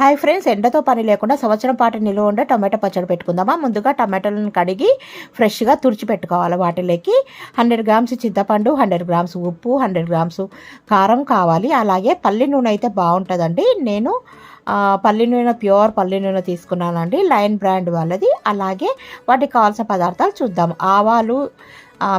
Hi friends ఎండతో పని లేకుండా సంవత్సరం పాటు నిలువ ఉండే టమాటో పచ్చడి పెట్టుకుందామా? ముందుగా టమాటాలను కడిగి ఫ్రెష్గా తుడిచి పెట్టుకోవాలి వాటిలోకి. హండ్రెడ్ గ్రామ్స్ చింతపండు హండ్రెడ్ గ్రామ్స్ ఉప్పు హండ్రెడ్ గ్రామ్స్ కారం కావాలి. అలాగే పల్లి నూనె అయితే బాగుంటుందండి. నేను పల్లి నూనె ప్యూర్ పల్లి నూనె తీసుకున్నానండి. లైన్ బ్రాండ్ వాళ్ళది. అలాగే వాటికి కావాల్సిన పదార్థాలు చూద్దాం. ఆవాలు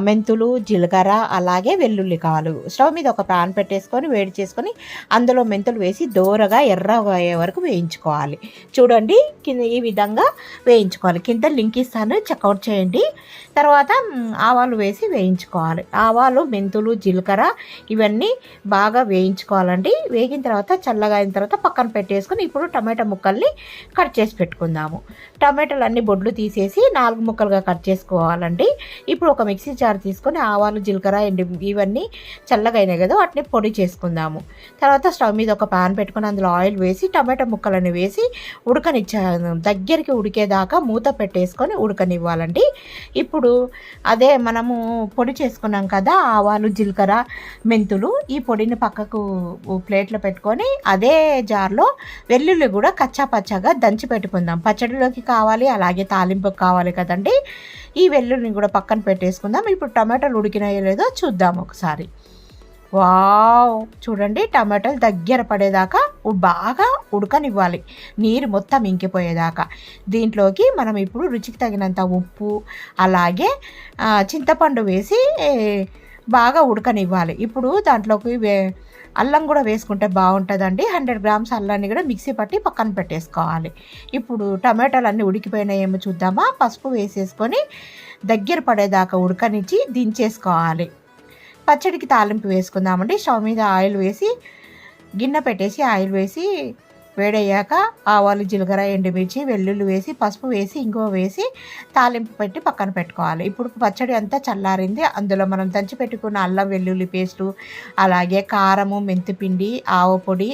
మెంతులు జీలకర్ర అలాగే వెల్లుల్లి కాలు. స్టవ్ మీద ఒక ప్యాన్ పెట్టేసుకొని వేడి చేసుకొని అందులో మెంతులు వేసి దోరగా ఎర్ర అయ్యే వరకు వేయించుకోవాలి. చూడండి కింద ఈ విధంగా వేయించుకోవాలి. కింద లింక్ ఇస్తాను చెక్అవుట్ చేయండి. తర్వాత ఆవాలు వేసి వేయించుకోవాలి. ఆవాలు మెంతులు జీలకర్ర ఇవన్నీ బాగా వేయించుకోవాలండి. వేగిన తర్వాత చల్లగా అయిన తర్వాత పక్కన పెట్టేసుకొని ఇప్పుడు టమాటా ముక్కల్ని కట్ చేసి పెట్టుకుందాము. టమాటాలు అన్ని బొడ్లు తీసేసి నాలుగు ముక్కలుగా కట్ చేసుకోవాలండి. ఇప్పుడు ఒక మిక్సీ జార్ తీసుకొని ఆవాలు జీలకర్ర ఎండి ఇవన్నీ చల్లగా అయినాయి కదా వాటిని పొడి చేసుకుందాము. తర్వాత స్టవ్ మీద ఒక పాన్ పెట్టుకొని అందులో ఆయిల్ వేసి టమాటా ముక్కలని వేసి ఉడకనిచ్చా దగ్గరికి ఉడికేదాకా మూత పెట్టేసుకొని ఉడకనివ్వాలండి. ఇప్పుడు అదే మనము పొడి చేసుకున్నాం కదా ఆవాలు జీలకర్ర మెంతులు ఈ పొడిని పక్కకు ప్లేట్లో పెట్టుకొని అదే జార్లో వెల్లుల్లి కూడా కచ్చా పచ్చగా దంచి పెట్టుకుందాం. పచ్చడిలోకి కావాలి అలాగే తాలింపుకి కావాలి కదండి. ఈ వెల్లుల్లిని కూడా పక్కన పెట్టేసుకుందాం. ఇప్పుడు టమాటాలు ఉడికినాయో లేదో చూద్దాం ఒకసారి. వావ్! చూడండి టమాటాలు దగ్గర పడేదాకా బాగా ఉడకనివ్వాలి. నీరు మొత్తం ఇంకిపోయేదాకా. దీంట్లోకి మనం ఇప్పుడు రుచికి తగినంత ఉప్పు అలాగే చింతపండు వేసి బాగా ఉడకనివ్వాలి. ఇప్పుడు దాంట్లోకి వే అల్లం కూడా వేసుకుంటే బాగుంటుందండి. హండ్రెడ్ గ్రామ్స్ అల్లాన్ని కూడా మిక్సీ పట్టి పక్కన పెట్టేసుకోవాలి. ఇప్పుడు టమాటాలు అన్నీ ఉడికిపోయినాయేమో చూద్దామా? పసుపు వేసేసుకొని దగ్గర పడేదాకా ఉడకనిచ్చి దించేసుకోవాలి. పచ్చడికి తాలింపు వేసుకుందామండి. స్టవ్ మీద ఆయిల్ వేసి గిన్నె పెట్టేసి ఆయిల్ వేసి వేడయ్యాక ఆవాలు జీలకర్ర ఎండుమిర్చి వెల్లుల్లి వేసి పసుపు వేసి ఇంకో వేసి తాలింపు పెట్టి పక్కన పెట్టుకోవాలి. ఇప్పుడు పచ్చడి అంతా చల్లారింది. అందులో మనం దంచి పెట్టుకున్న అల్లం వెల్లుల్లి పేస్టు అలాగే కారము మెంతిపిండి ఆవు పొడి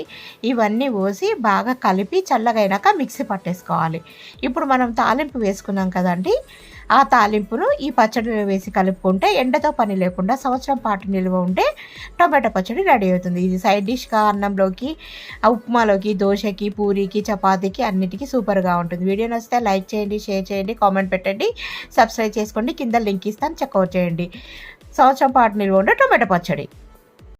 ఇవన్నీ పోసి బాగా కలిపి చల్లగైనాక మిక్సీ పట్టేసుకోవాలి. ఇప్పుడు మనం తాలింపు వేసుకున్నాం కదండి ఆ తాలింపును ఈ పచ్చడిలో వేసి కలుపుకుంటే ఎండతో పని లేకుండా సంవత్సరం పాటు నిల్వ ఉంటే టొమాటో పచ్చడి రెడీ అవుతుంది. ఇది సైడ్ డిష్గా అన్నంలోకి ఉప్మాలోకి దోశకి దోశకి పూరీకి చపాతీకి అన్నిటికీ సూపర్గా ఉంటుంది. వీడియో నచ్చితే లైక్ చేయండి షేర్ చేయండి కామెంట్ పెట్టండి సబ్స్క్రైబ్ చేసుకోండి. కింద లింక్ ఇస్తాను చెక్అవుట్ చేయండి. సంవత్సరం పాటు నిల్వ ఉండే టొమాటో పచ్చడి.